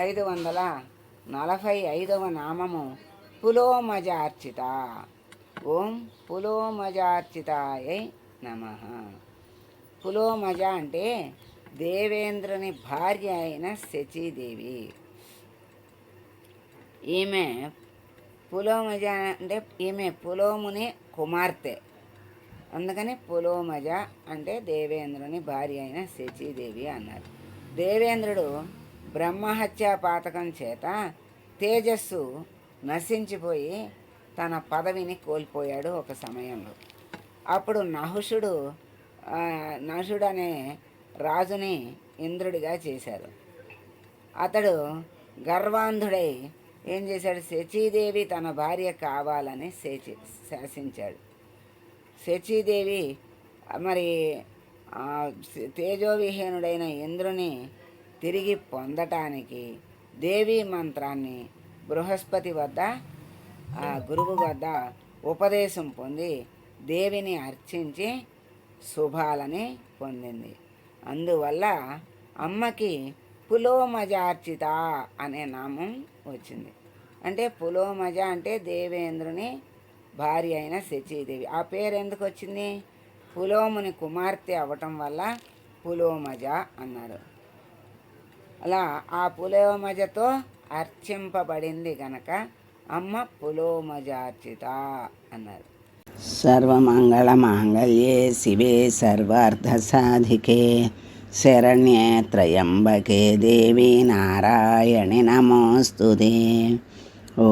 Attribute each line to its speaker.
Speaker 1: ఐదు వందల నలభై ఐదవ నామము పులోమజార్చిత. ఓం పులోమజార్చితాయ నమ. పులోమజ అంటే దేవేంద్రుని భార్య అయిన శచీదేవి. ఈమె పులోమజ అంటే ఈమె పులోముని కుమార్తె. అందుకని పులోమజ అంటే దేవేంద్రుని భార్య అయిన శచీదేవి అన్నారు. దేవేంద్రుడు బ్రహ్మహత్యా పాతకం చేత తేజస్సు నశించిపోయి తన పదవిని కోల్పోయాడు ఒక సమయంలో. అప్పుడు నహుషుడు ఆ, నహుషుడు అనే రాజుని ఇంద్రుడిగా చేశారు. అతడు గర్వాంధుడై ఏం చేశాడు? శచీదేవి తన భార్య కావాలని శచి శాసించాడు. శచీదేవి మరి తేజోవిహీనుడైన ఇంద్రుని తిరిగి పొందటానికి దేవీ మంత్రాన్ని బృహస్పతి వద్ద ఆ గురువు వద్ద ఉపదేశం పొంది దేవిని అర్చించి శుభాలని పొందింది. అందువల్ల అమ్మకి పులోమజార్చిత అనే నామం వచ్చింది. అంటే పులోమజ అంటే దేవేంద్రుని భార్య అయిన శచీదేవి. ఆ పేరు ఎందుకు వచ్చింది? పులోముని కుమార్తె అవ్వటం వల్ల పులోమజ అన్నారు. అలా ఆ పులోమజతో అర్చింపబడింది గనక అమ్మ పులోమజార్చిత అన్నారు. సర్వమంగళమాంగళ్యే శివే సర్వార్థసాధికే శరణ్యే త్రయంబకే దేవి నారాయణి నమోస్తుదే ఓ